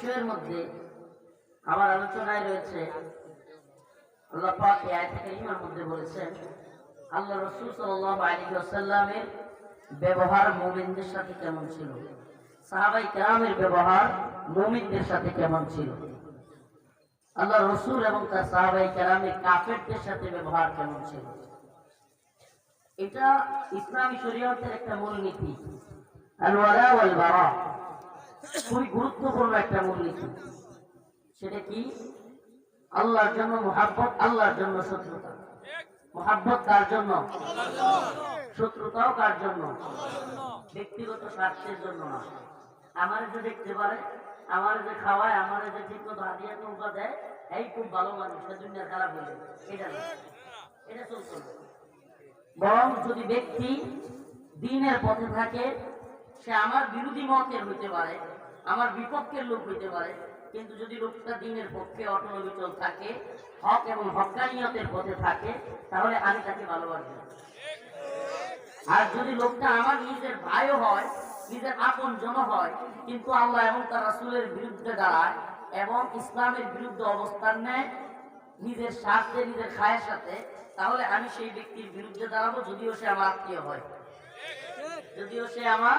বিষয়ের মধ্যে আমার আলোচনায় রয়েছে আল্লাহ পাক মধ্যে বলেছেন, আল্লাহ রাসূল সাল্লাল্লাহু আলাইহি ওয়াসাল্লামের ব্যবহার মুমিনদের সাথে কেমন ছিল? সাহাবাই কেরামের ব্যবহার মুমিনদের সাথে কেমন ছিল? আল্লাহ রসুল এবং তার সাহাবাই কেরামের কাফেরদের সাথে ব্যবহার কেমন ছিল? এটা ইসলামী শরীয়তের একটা মূলনীতি। আল ওয়ালা ওয়াল বারা খুবই গুরুত্বপূর্ণ একটা মূলনীতি সেটা কি? আল্লাহর জন্য মোহাব্বত, আল্লাহর জন্য শত্রুতা। মোহাব্বত কার জন্য? শত্রুতাও কার জন্য? ব্যক্তিগত স্বার্থের জন্য না। আমার যে দেখতে পারে, আমার যে খাওয়ায়, আমার যে ঠিক মতো হাতিয়া নৌকা দেয়, এই খুব ভালো মানুষ, সে দুনিয়া খারাপ হয়ে এটা এটা চলতো না বরং যদি ব্যক্তি দিনের পথে থাকে, সে আমার বিরোধী মতের হইতে পারে আমার বিপক্ষের লোক হইতে পারে। কিন্তু যদি লোকটা দিনের পক্ষে অটল বিচল থাকে, হক এবং হকানিয়তের পথে থাকে, তাহলে আমি তাকে ভালোবাসি। আর যদি লোকটা আমার নিজের ভাইও হয়, নিজের আপন জন হয়, কিন্তু আল্লাহ এবং তার রাসূলের বিরুদ্ধে দাঁড়ায় এবং ইসলামের বিরুদ্ধে অবস্থান নেয়, নিজের স্বার্থে, নিজের খায়ের সাথে, তাহলে আমি সেই ব্যক্তির বিরুদ্ধে দাঁড়াবো, যদিও সে আমার আত্মীয় হয়। যদিও সে আমার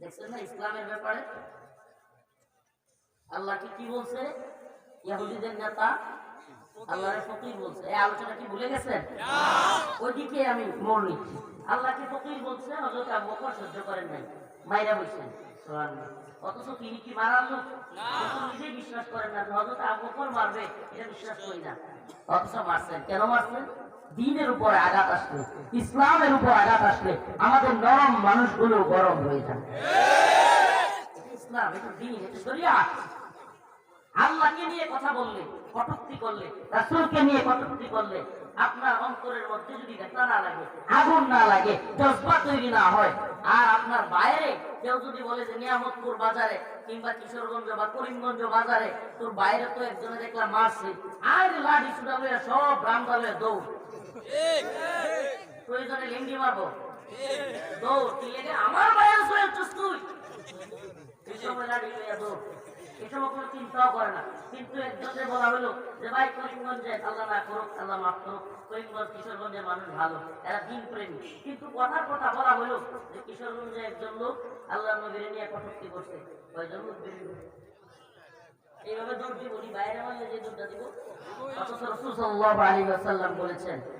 দেখছেন না, ইসলামের ব্যাপারে? আল্লাহকে কি বলছে? ইহুদিদের নেতা আল্লাহর ফকির বলছে। এই আলোচনা কি ভুলে গেছেন? ওইদিকে আমি মোড় নিচ্ছি আল্লাহকে ফকির বলছে, হযরত আবু বকর সহ্য করেন নাই, মাইরা বলছেন অথচ তিনি কি মারার লোক? নিজেই বিশ্বাস করেন না যে হযরত আবু বকর মারবে, এটা বিশ্বাস করি না। অথচ মারছেন। কেন মারছেন? দিনের উপর আঘাত আসলে ইসলামের উপর আঘাত আসলে আমাদের নরম মানুষগুলো গরম হয়ে যায় ইসলাম দিন আল্লাহকে নিয়ে কথা বললে, কটুক্তি করলে, রাসূলকে নিয়ে কটুক্তি করলে, আপনার অন্তরের মধ্যে যদি না লাগে, আগুন না লাগে, জজবা তৈরি না হয়, আর আপনার বাইরে কেউ যদি বলে যে নিয়ামতপুর বাজারে কিংবা কিশোরগঞ্জ বা করিমগঞ্জ বাজারে, তোর বাইরে তো একজনে দেখলাম মারছে আর লাঠি ছুটা সব রামদা লইয়া দৌড়। প্রয়োজনে কিশোরগঞ্জের মানুষ ভালো। এরা দিন প্রেমী। কিন্তু কথার কথা বলা হলো যে, কিশোরগঞ্জে একজন লোক আল্লাহ বাইরে যে দৌড়টা দিব? বলেছেন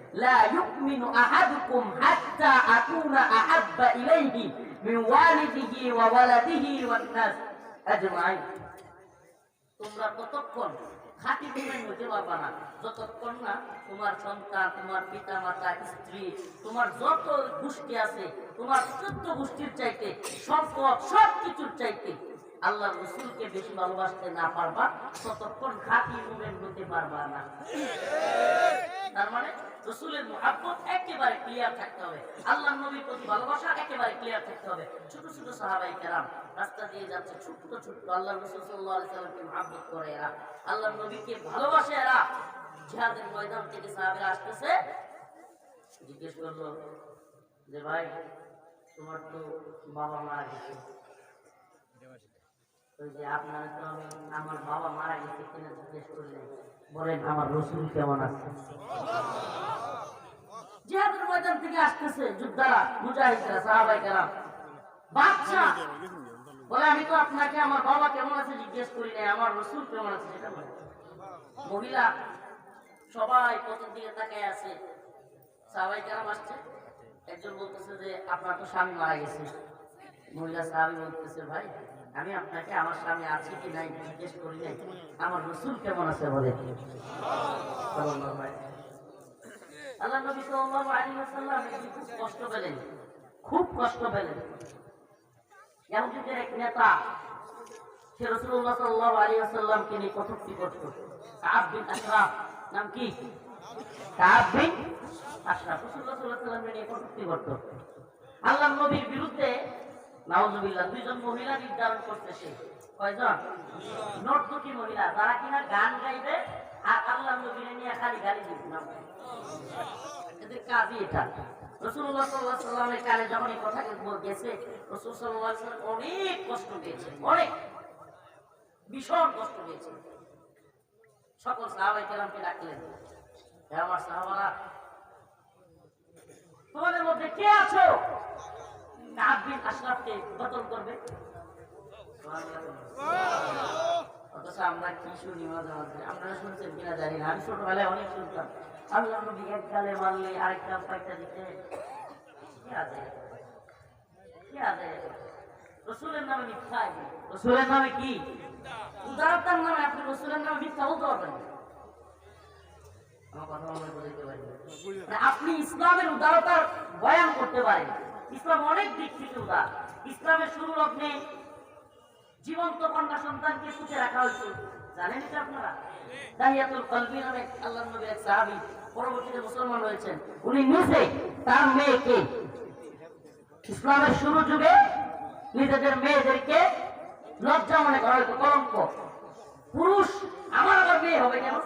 তোমরা যত গোষ্ঠী আছে, তোমার চোদ্দ গোষ্ঠীর চাইতে, সম্পদ সব কিছুর চাইতে আল্লাহ রসুলকে বেশি ভালোবাসতে না পারবা, ততক্ষণ খাঁটি মুমিন হতে পারবা না। তার মানে রসুলের মহাব্বত একেবারে ক্লিয়ার থাকতে হবে। আল্লাহ নবীর প্রতি ভালোবাসা একেবারে ক্লিয়ার থাকতে হবে। ছোট ছোট সাহাবাই কেরাম রাস্তা দিয়ে যাচ্ছে, ছোট্ট ছোট্ট। আল্লাহ রসুল সাল্লাহ সাল্লামকে মহাব্বত করে এরা। আল্লাহ নবীকে ভালোবাসে এরা। জিহাদের ময়দান থেকে সাহাবেরা আসতেছে। জিজ্ঞেস করল যে, ভাই, তোমার তো বাবা মারা গেছে। আমি, আমার বাবা মারা গেছে জিজ্ঞেস করলেন, বলেন আমার রসুল কেমন আছে? জিহাদের ময়দান থেকে আসতেছে যোদ্ধারা সাহাবাই বাচ্চা বলে, আমি তো আপনাকে, আমার বাবা কেমন আছে জিজ্ঞেস করি নাই, আমার রসুল কেমন আছে সেটা মহিলা সবাই প্রথম দিকে তাকায় আছে। সাহাবাই কেরাম আসছে। একজন বলতেছে যে, আপনার তো স্বামী মারা গেছে। মহিলা সাহাবি বলতেছে, ভাই আমি আপনাকে আমার স্বামী আছে কি নাই জিজ্ঞেস করি নাই। আমার রসুল কেমন আছে বলে আল্লাহ নবী সাল্লাল্লাহু আলাইহি ওয়াসাল্লাম খুব কষ্ট পেলেন। খুব কষ্ট পেলেন। ইহুদিদের এক নেতা, সে রসুল্লাহ সাল্লাহ আলী আসাল্লামকে নিয়ে কটূক্তি করত। কাব বিন আশরাফ, নাম কি? কাব বিন আশরাফ। রসুল্লাহ সাল্লাহ সাল্লামকে নিয়ে কটূক্তি করত। আল্লাহ নবীর বিরুদ্ধে নাউজুবিল্লাহ, দুইজন মহিলা নির্ধারণ করতে সে। কয়জন? নর্তকী মহিলা, যারা কিনা গান গাইবে আর আল্লাহ নবীরে নিয়ে খালি গালি দিবে। না এদের কাজই এটা। অনেক কষ্ট পেয়েছে অনেক। ভীষণ কষ্ট পেয়েছে সকল সাহাবাই কেরামকে ডাকলেন, হে আমার সাহাবারা, তোমাদের মধ্যে কে আছো? রসুলের রসুলের নামে কি? উদারতার রসুলের নামে মিথ্যা মানে আপনি ইসলামের উদারতার বয়ান করতে পারেন। ইসলাম অনেক দিক থেকে উদার। ইসলামের শুরু লগ্নে জীবন্ত কন্যা সন্তানকে পুঁতে রাখা হয়েছে। জানেন এটা আপনারা? নিজেদের মেয়েদেরকে লজ্জা মনে পুরুষ আমার আবার মেয়ে হবে কেন?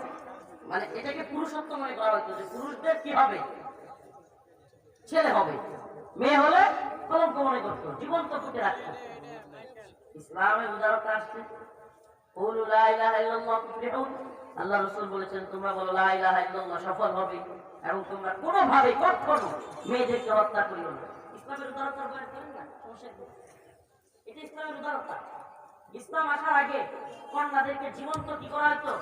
মানে এটাকে পুরুষত্ব মনে করা হয়তো যে পুরুষদের কি হবে? ছেলে হবে। মেয়ে হলে কলঙ্ক মনে করতো, জীবন্ত ফুটে রাখতো। ইসলামের উদারতা আসছে। আল্লাহ রাসূল বলেছেন, তোমরা বলো লা ইলাহা সফল হবে এবং তোমরা কোনোভাবে কখনো মেয়েদেরকে হত্যা করিও না। ইসলামের ইসলামের উদারতা। ইসলাম আসার আগে কন্যাদেরকে জীবন্ত কি করা হতো?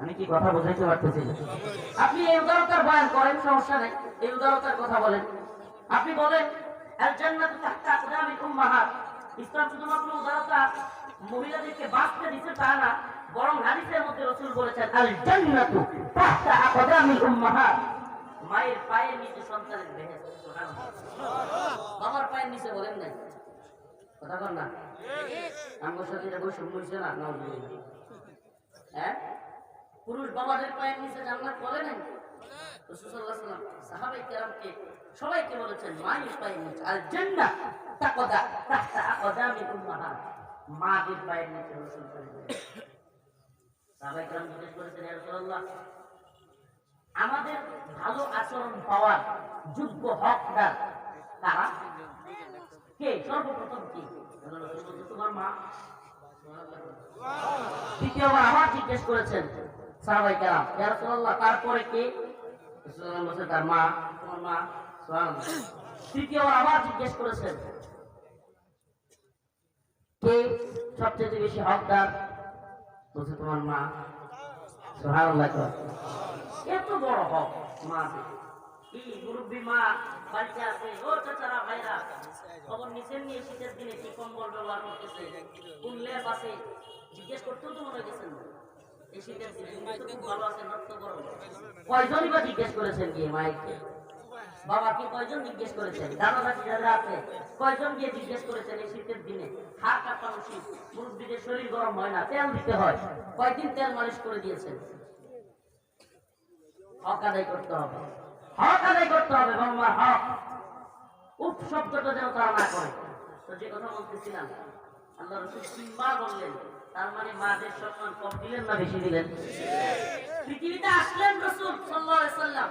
আমি কি কথা বোঝাইতে পারতেছি আপনি এই উদারতার বয়ান করেন, সমস্যা নেই। এই উদারতার কথা বলেন। আপনি বলেন ইসলাম শুধুমাত্র উদারতা মহিলাদেরকে বাঁচতে দিতে তা না, বরং হাদিসের মধ্যে রাসূল বলেছেন, আল উম্মাহাত। মায়ের পায়ের নিচে সন্তানের বাবার পায়ের নিচে বলেন নাই? কথা কর না। সাথে এটা না? নাউজুবিল্লাহ হ্যাঁ? পুরুষ বাবাদের পায়ের নিচে জান্নাত বলে নাই? রাসূল সাহাবায়ে কেরামকে সবাইকে বলেছেন মায়ের পায়ের নিচে আর জান্নাত তাকদা তাহতা আকদামি উম্মাহাত মাদের পায়ের নিচে রাসূল করে জিজ্ঞেস করেছেন আমাদের ভালো আচরণ পাওয়ার যোগ্য হকদার তারা কে? সর্বপ্রথম কি? তোমার মা। দ্বিতীয়বার আবার জিজ্ঞেস করেছেন সাহাবাই রাসূলুল্লাহ, তারপরে কে? তার মা, তোমার মা। তৃতীয়বার আবার জিজ্ঞেস করেছেন। কে সবচেয়ে বেশি হকদার? বলছে তোমার মা। এত বড় হক মা মুরব্বী কোন লেপ আছে? জিজ্ঞেস করতেও তো মনে গেছেন। এই বা জিজ্ঞেস করেছেন গিয়ে মায়েরকে বাবাকে কয়জন জিজ্ঞেস করেছেন? দাদা দাদি আছে। কয়জন গিয়ে জিজ্ঞেস করেছেন এই শীতের দিনে? হাত কাঁপানো শীত মুরব্বীদের শরীর গরম হয় না, তেল দিতে হয়। কয়দিন তেল মালিশ করে দিয়েছেন? হক আদায় করতে হবে। হক আদায় করতে হবে হক। উপ শব্দটা যেন তারা না করে। তো যে কথা বলতেছিলাম, আল্লাহ রসুল বললেন, তার মানে মাদের সম্মান কম দিলেন না বেশি দিলেন? পৃথিবীতে আসলেন রসুল সাল্লাহ সাল্লাম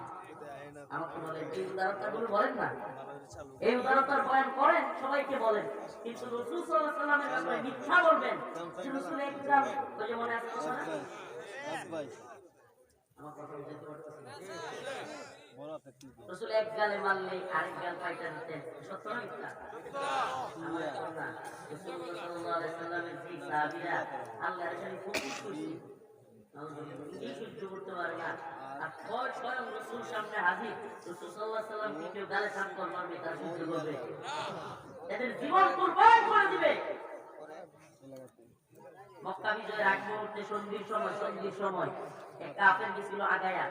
আমাকে বলেন এই বলেন না। এই করেন, সবাইকে বলেন। কিন্তু বলবেন। যে এক গালে মারলে আরেক গাল পাইটা খুব খুশি। সহ্য করতে পারে না সাল্লাহ সাল্লাম এদের জীবন কুরবান করে দিবে মক্কা বিজয়ের আগ মুহূর্তে সন্ধির সময় সন্ধির সময়, এক কাফের গেছিল আগায়া।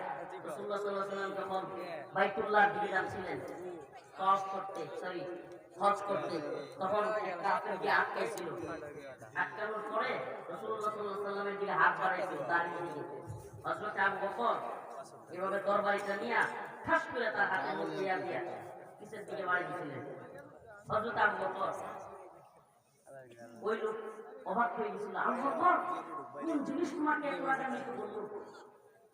রাসূলুল্লাহ সাল্লাল্লাহু আলাইহি ওয়াসাল্লাম তখন বাইতুল্লাহর দিকে যাচ্ছিলেন, তওয়াফ করতে সরি হজ করতে তখন কাফেরকে আটকাইছিল আটকানোর পরে ওয়াসাল্লামের দিকে হাত বাড়াইছিল দাঁড়িয়ে বকর এভাবে তরবারিটা নিয়ে ঠাস করে তার হাতের মধ্যে দিয়া দিয়া পিছের দিকে বাড়ি দিয়েছিলেন বকর ওই লোক হয়ে গেছিল কোন জিনিস তোমাকে এত রাগান্বিত করল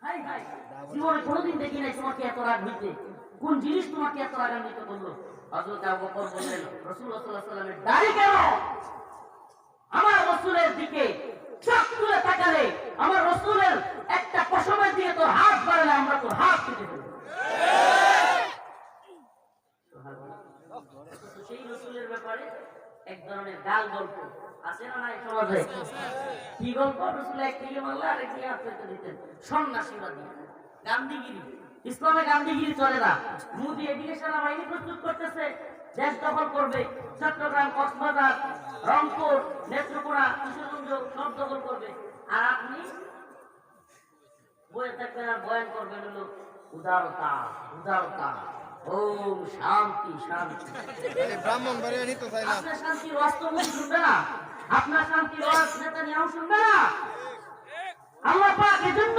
হাই হাই জীবনে কোনোদিন দেখি নাই তোমাকে এত রাগ হইতে। কোন জিনিস তোমাকে এত রাগান্বিত করল? হযরত বললেন রাসূলুল্লাহ সাল্লাল্লাহু দাড়ি কেন? আমার রাসূলের দিকে চোখ তুলে তাকালে আমার রাসূলের একটা পশমের দিকে তোর হাত বাড়ালে আমরা তোর হাত কেটে ফেলব। সেই রসুলের ব্যাপারে এক ধরনের গাল গল্প আছে না কি গল্প? রসুল এক দিকে মারলে আরেক দিকে হাত দিতেন। সন্ন্যাসীরা দিয়ে গান্ধীগিরি। ইসলামে গান্ধীগিরি চলে না। মোদি এদিকে সেনাবাহিনী প্রস্তুত করতেছে দেশ দখল করবে। চট্টগ্রাম কক্সবাজার রংপুর নেত্রকোনা কিশোরগঞ্জ সব দখল করবে। আর আপনি বয়ে থাকবেন আর বয়ান করবেন হলো উদারতা উদারতা ওম শান্তি শান্তি। ব্রাহ্মণ বাড়ি নিতে না? আপনার শান্তির শুনবে না? আপনার শান্তির ওয়াজ নেতানিয়াহু শুনবে না? আল্লাহ পাক এজন্য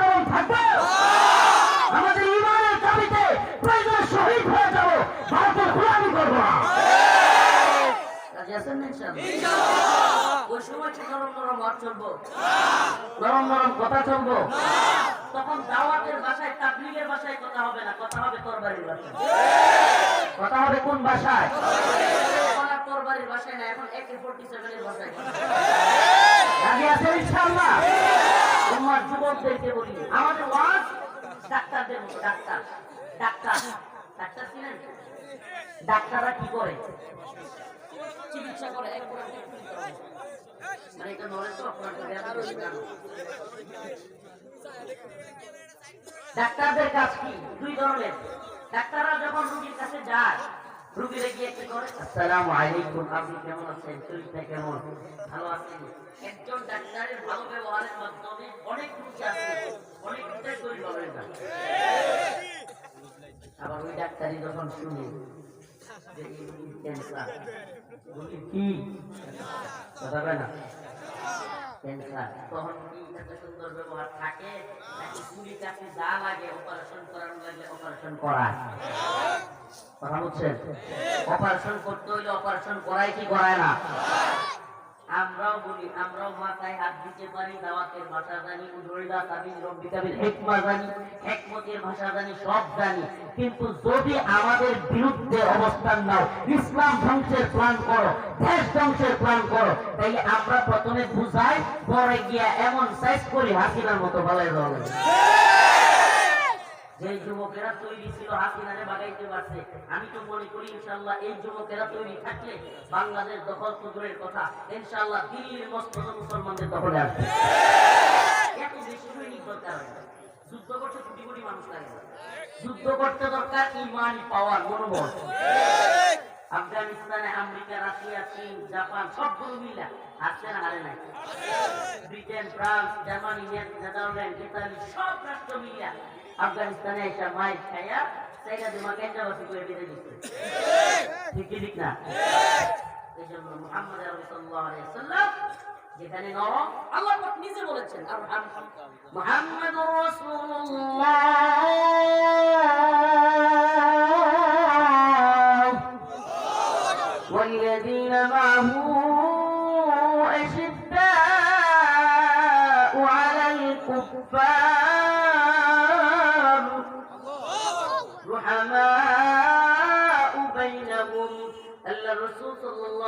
না নরম নরম কথা চলবো তখন দাওয়াতের ভাষায় তাবলিগের ভাষায় কথা হবে না কথা হবে তরবারির ভাষায় কথা হবে কোন ভাষায় তরবারির ভাষায় না এখন একে ফোর্টি সেভেনের ভাষায় রাজি ডাক্তাররা কি করে? চিকিৎসা করে এক করে মানে এটা নলেজ তো আপনার। ডাক্তারদের কাজ কি? দুই ধরনের। ডাক্তাররা যখন রোগীর কাছে যায়, রোগীরা গিয়ে কি করে? আসসালামু আলাইকুম, আপনি কেমন আছেন? শরীরটা কেমন? ভালো আছেন একজন ডাক্তারের ভালো ব্যবহারের মাধ্যমে অনেক রোগী আছে অনেক রোগীর শরীর ভালো আবার ওই ডাক্তারই যখন শুনে কি কথা কয় না? তখন কি এত সুন্দর ব্যবহার থাকে? নাকি চুরি কাছে যা লাগে অপারেশন করানো লাগলে অপারেশন করা কথা বুঝছেন অপারেশন করতে হইলে অপারেশন করায় কি করায় না? আমরাও বলি, আমরাও মাথায় হাত দিতে পারি, দাওয়াতের ভাষা জানি জানি ভাষা জানি, সব জানি। কিন্তু যদি আমাদের বিরুদ্ধে অবস্থান নাও, ইসলাম ধ্বংসের প্ল্যান করো, দেশ ধ্বংসের প্ল্যান করো তাই আমরা প্রথমে বুঝাই, পরে গিয়া এমন সাইজ করি হাসিনার মতো বলাই দেওয়া যে যুবকেরা তৈরি ছিল হাসিনারে বাগাইতে পারছে, আমি তো মনে করি ইনশাল্লাহ এই যুবকেরা তৈরি থাকলে বাংলাদেশ দখল কথা ইনশাল্লাহ দিল্লির মস্তক মুসলমানদের দখলে আসবে। এত বেশি সৈনিক দরকার যুদ্ধ করতে কোটি কোটি মানুষ লাগে যুদ্ধ করতে দরকার পাওয়ার, মনোবল। আফগানিস্তানে আমেরিকা, রাশিয়া, চীন, জাপান সবগুলো মিলা হারছে না, হারে নাই। ব্রিটেন, ফ্রান্স, জার্মানি নেদ- নেদারল্যান্ড, ইতালি সব রাষ্ট্র মিলিয়া আফগানিস্তানে এসে মাইক খাইয়া সেইটা তোমার কেন্দ্রবাসী করে বেঁধে দিচ্ছে ঠিক কি ঠিক না এই জন্য মুহাম্মদ আরবি সাল্লাল্লাহু আলাইহি সাল্লাম যেখানে নরম আল্লাহ পাক নিজে বলেছেন আর মুহাম্মদুর রাসূলুল্লাহ والذين معه أشداء على الكفار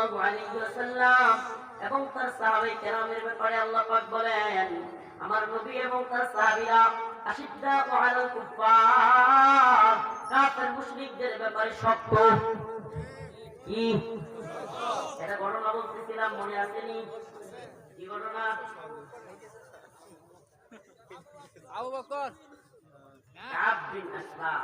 সাল্লাল্লাহু আলাইহি ওয়াসাল্লাম এবং তার সাহাবায়ে কেরামের ব্যাপারে আল্লাহ পাক বলেন আমার নবী এবং তার সাহাবীরা আশিদ্দা আলাল কুফার কাফের মুশরিকদের ব্যাপারে শক্ত। কি? এটা ঘটনা বলতেছিলাম মনে আসেনি। কি ঘটনা? আবু বকর। কাব বিন আসলাম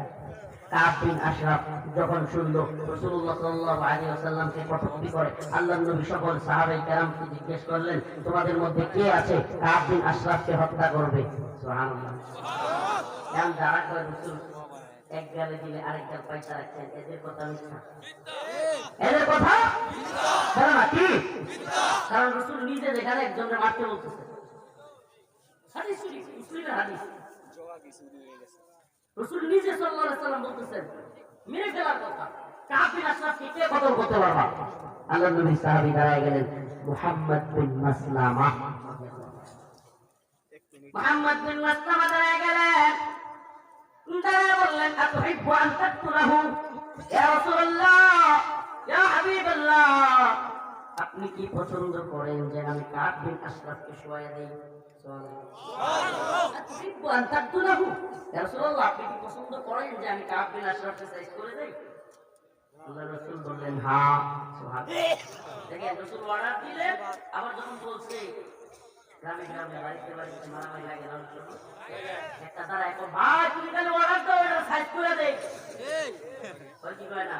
বিন আশরাফ যখন শুনল রাসূলুল্লাহ সাল্লাল্লাহু আলাইহি ওয়াসাল্লামকে কটূক্তি করে। আল্লাহর নবী সকল সাহাবায়ে কেরামকে জিজ্ঞেস করলেন তোমাদের মধ্যে কে আছে কাব বিন আশরাফকে হত্যা করবে? যারা কয় রাসূল? এক গালে দিলে আরেক গাল পয়সা রাখছেন। এদের কথা মিথ্যা। এদের কথা? কেন কি? কারণ রসুল নিজে যেখানে একজনের মারতে বলতেছে। হাদিস হাদিস। রসুল নিজে বলতেছেন, মেরে কথা। কাফির আশরাফকে কে কতল করতে পারবা? নবী সাহাবী দাঁড়ায় গেলেন মুহাম্মদ বিন মাসলামা। মুহাম্মদ বিন মাসলামা দাঁড়ায় গেলেন। বললেন, আতুহিব্বু আন তাকতুলাহু? ইয়া রাসূলুল্লাহ, ইয়া হাবিবাল্লাহ। আপনি কি পছন্দ করেন যে আমি বিন আশরাফকে শোয়া দেই? আতুহিব্বু আন তাকতুলাহু। রাসূলুল্লাহ আপনি কি পছন্দ করেন যে আমি কাব বিন আশরাফকে সাইজ করে দেই? আল্লাহ রাসূল বললেন হ্যাঁ সুবহানাল্লাহ। দেখেন রাসূল অর্ডার দিলেন আবার যখন বলছে গ্রামে গ্রামে বাড়িতে বাড়িতে মারামারি লাগে না একটা দ্বারা এখন ভাই তুমি কেন অর্ডার দাও? এটা সাইজ করে দে ওই কি কয় না?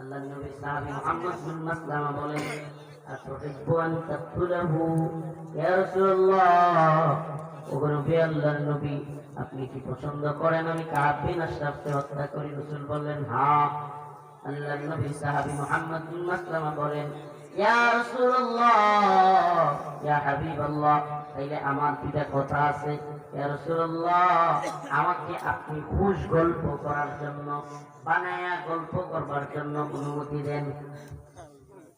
আল্লাহ নবী সাহাবী মুহাম্মদ বিন মাসলামা বলেন তাকতুলাহু ইয়া রাসূলুল্লাহ? আপনি কি পছন্দ করেন? আমি কাব বিন আশরাফকে হত্যা করি। রসুল বললেন হ্যাঁ আল্লাহর নবী সাহাবী মুহাম্মদ বলেন আমার দুইটা কথা আছে। আমাকে আপনি খুশ গল্প করার জন্য, বানায়া গল্প করবার জন্য অনুমতি দেন।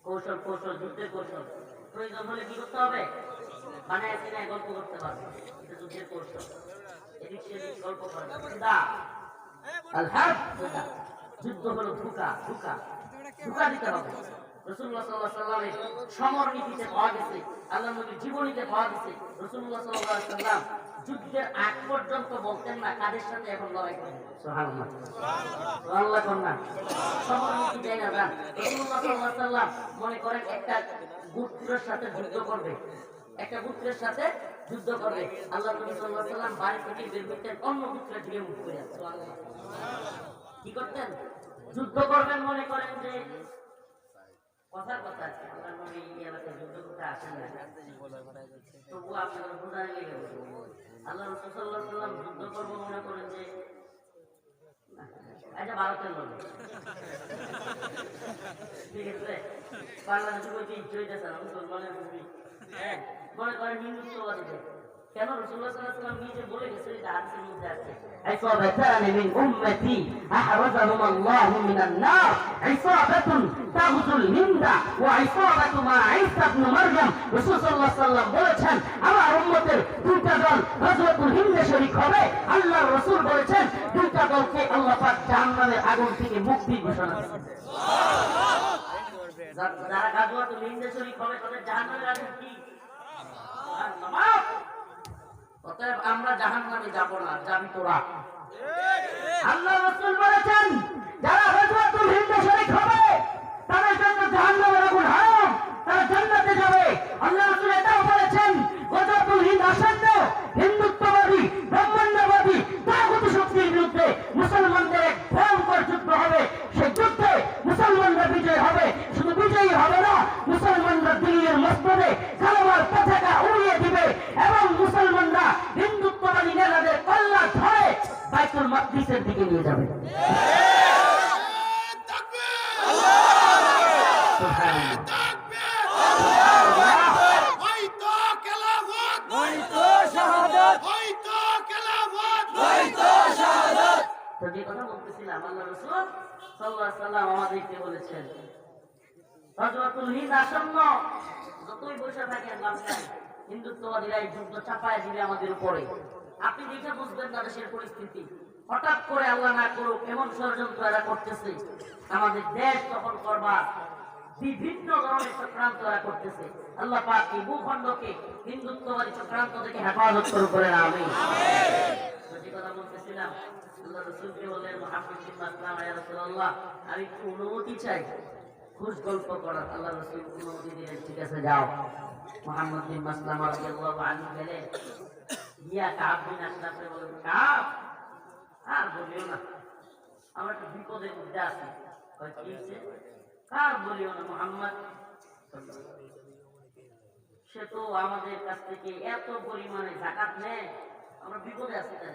কৌশল কৌশল যুদ্ধের কৌশল। প্রয়োজন হলে কি করতে হবে? বানায় সিনায় গল্প করতে পারবে। যুদ্ধের কৌশল এদিক সেদিক গল্প করবে দা যুদ্ধ হলো ধোকা ধোকা। ধোকা দিতে হবে। পর্যন্ত বলতেন না, কাদের সাথে এখন কন্যা। না মনে করেন একটা গোত্রের সাথে যুদ্ধ করবে। একটা পুত্রের সাথে যুদ্ধ করবে। আল্লাহ সাল্লাম বাড়ি থেকে বের করতেন অন্য গোত্রের দিকে মুখ করে কি করতেন? যুদ্ধ করবেন মনে করেন যে, কথার কথা আছে, আল্লাহ নবী যুদ্ধ করব মনে করেন যে আচ্ছা ভারতের ঠিক আছে? হ্যাঁ মনে করেন হিন্দুত্ববাদীদের কেন রসুল্লাহ সাল্লাল্লাহু আলাইহি সাল্লাম নিজে বলে গেছে এটা হাদিসের মধ্যে আছে عصابتان من أمتي أحرزهما الله من النار عصابة تغزو الهند وعصابة مع عيسى بن مريم رسول صلى الله عليه وسلم বলেছেন আমার উম্মতের দুইটা দল গজওয়াতুল হিন্দে শরীক হবে আল্লাহর রাসূল বলেছেন দুইটা দলকে আল্লাহ পাক জাহান্নামের আগুন থেকে মুক্তি ঘোষণা করেছেন যারা গাজুয়া যাব না, যাবি তোরা। আল্লাহ বলেছেন, যারা গাজুয়াতুল হিন্দে হবে, তাদের জন্য জাহান্নামে আগুন তারা যাবে। আল্লাহ এটাও বলেছেন হিন্দুত্ববাদী, ব্রাহ্মণ্যবাদী শক্তির বিরুদ্ধে মুসলমানদের এক ভয়ঙ্কর যুদ্ধ হবে। সে যুদ্ধ মুসলমানরা বিজয় হবে শুধু বিজয়ী হবে না মুসলমানরা দিল্লির মসজিদে কালামার পতাকা উড়িয়ে দিবে এবং মুসলমানরা হিন্দুত্ববাদী নেতাদের কল্লা ধরে বাইতুল মাকদিসের দিকে নিয়ে যাবে। কথা বলতেছিলাম সাল্লাম আমাদেরকে বলেছেন আমাদের না না দেশ দখল করবার বিভিন্ন ধরনের চক্রান্ত করতেছে। আল্লাহ পাক এই ভূখণ্ডকে, হিন্দুত্ববাদী চক্রান্ত থেকে হেফাজত করে করেন আমি কথা বলতেছিলাম। আমি একটু অনুমতি চাই, খুশ গল্প করার আল্লাহ রসুল অনুমতি দিলেন ঠিক আছে, যাও। মোহাম্মদ হয়েছে? কার সে তো আমাদের কাছ থেকে এত পরিমাণে জাকাত নেয়, আমরা বিপদে আছি তাই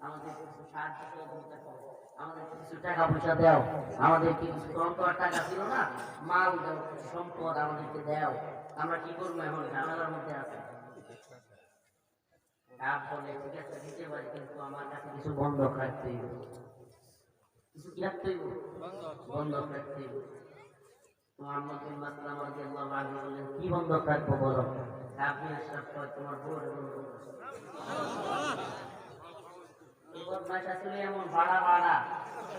আমাদের কিছু টাকা পয়সা দাও। আমাদেরকে আমরা কি করব এখন? আমার কাছে কিছু বন্ধক রাখতে কিছু কি রাখতে বন্ধক রাখতে মোহাম্মদ বিন মাসলাম কি বন্ধক রাখব বলো? আপনি আশরাফ তোমার বউর বন্ধক। এমন বাড়া বাড়া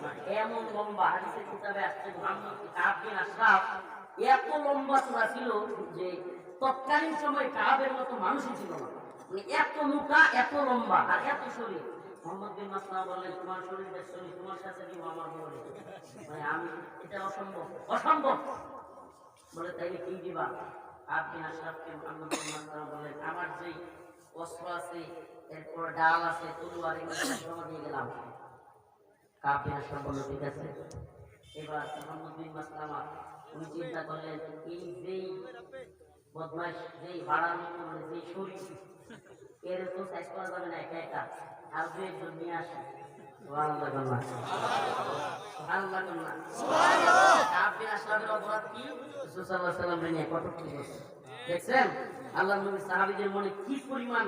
মানে এমন লম্বা হাদিসের কিতাবে আসছে মোহাম্মদ কাব আশরাফ এত লম্বা চূড়া ছিল যে তৎকালীন সময় কাবের মতো মানুষই ছিল না। মানে এত মোটা, এত লম্বা, আর এত শরীর। মোহাম্মদ বিন মাসলাম বললেন, তোমার শরীর শরীর, তোমার সাথে দিব আমার বলে মানে আমি, এটা অসম্ভব অসম্ভব। বলে, তাইলে কি দিবা? আপনি আশরাফকে মোহাম্মদ বিন মাসলাম বললেন, আমার যেই অস্ত্র আছে এরপর ডাল আছে জমা দিয়ে গেলাম ঠিক আছে। এবার মোহাম্মদ মাসলামা উনি চিন্তা করলেন, এই যেই বদমাইশ, যেই মতো মানে যেই শরীর, এর তো করা যাবে না, একা একা। আর দু একজন নিয়ে আসে আল্লাহ নবী সাহাবীদের মনে কি পরিমাণ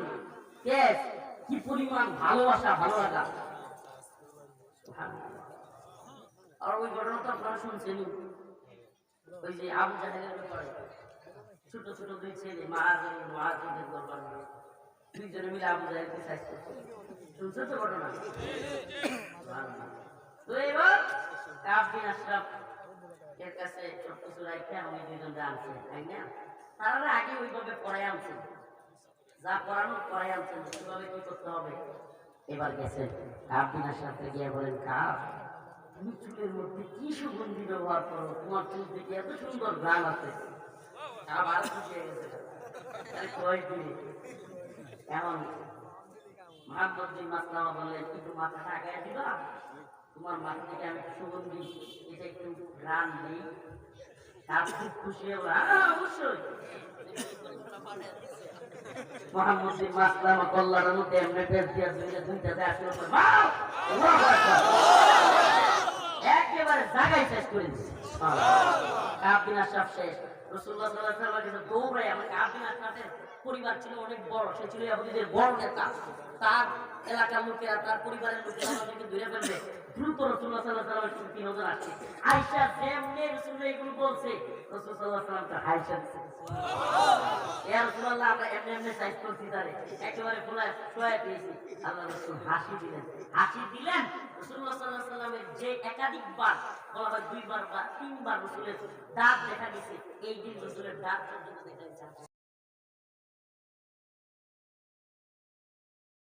আর ওই ঘটনা তো আপনারা ব্যাপারে। ছোট ছোট দুই ছেলে মিলে আবু জাহেলকে সাইজ শুনছো তো ঘটনা? তো এবার কাবিন আশরাফ এর কাছে সব কিছু আমি দুইজন আনছে তাই না? তারা আগে ওইভাবে পড়াই আনছে যা পড়ানো করতে হবে? এবার গেছেন কাবিন আশরাফকে গিয়ে বলেন কাপ তুমি চুলের মধ্যে কি সুগন্ধি ব্যবহার করো? তোমার চুল থেকে এত সুন্দর গান আছে। আবার খুশি হয়ে গেছে। আরে কয় দিনে এখন মোহাম্মদ বিন মাসলামা বললেন, একটু মাথাটা তোমার মাথা সুগন্ধি, এটা একটু গান দিই। তার খুব খুশি হয়ে হ্যাঁ অবশ্যই। পরিবার ছিল অনেক বড়, সে ছিল ইয়াহুদীদের বড় নেতা। তার এলাকার লোকেরা তার পরিবারের লোকেরা আমাদেরকে ধরে ফেলবে। দ্রুত রসুল্লাহ আসছে। আয়সা যেমনি রসুল্লাহ এগুলো বলছে রসুল সাল্লাহ আয়সা হাসি দিলেন। হাসি দিলেন? সাল্লামের যে একাধিকবার, বলা হয় দুইবার বা তিনবার রাসূলের দাঁত দেখা গেছে। এই দিন রসুলের দাঁত দেখা গেছে।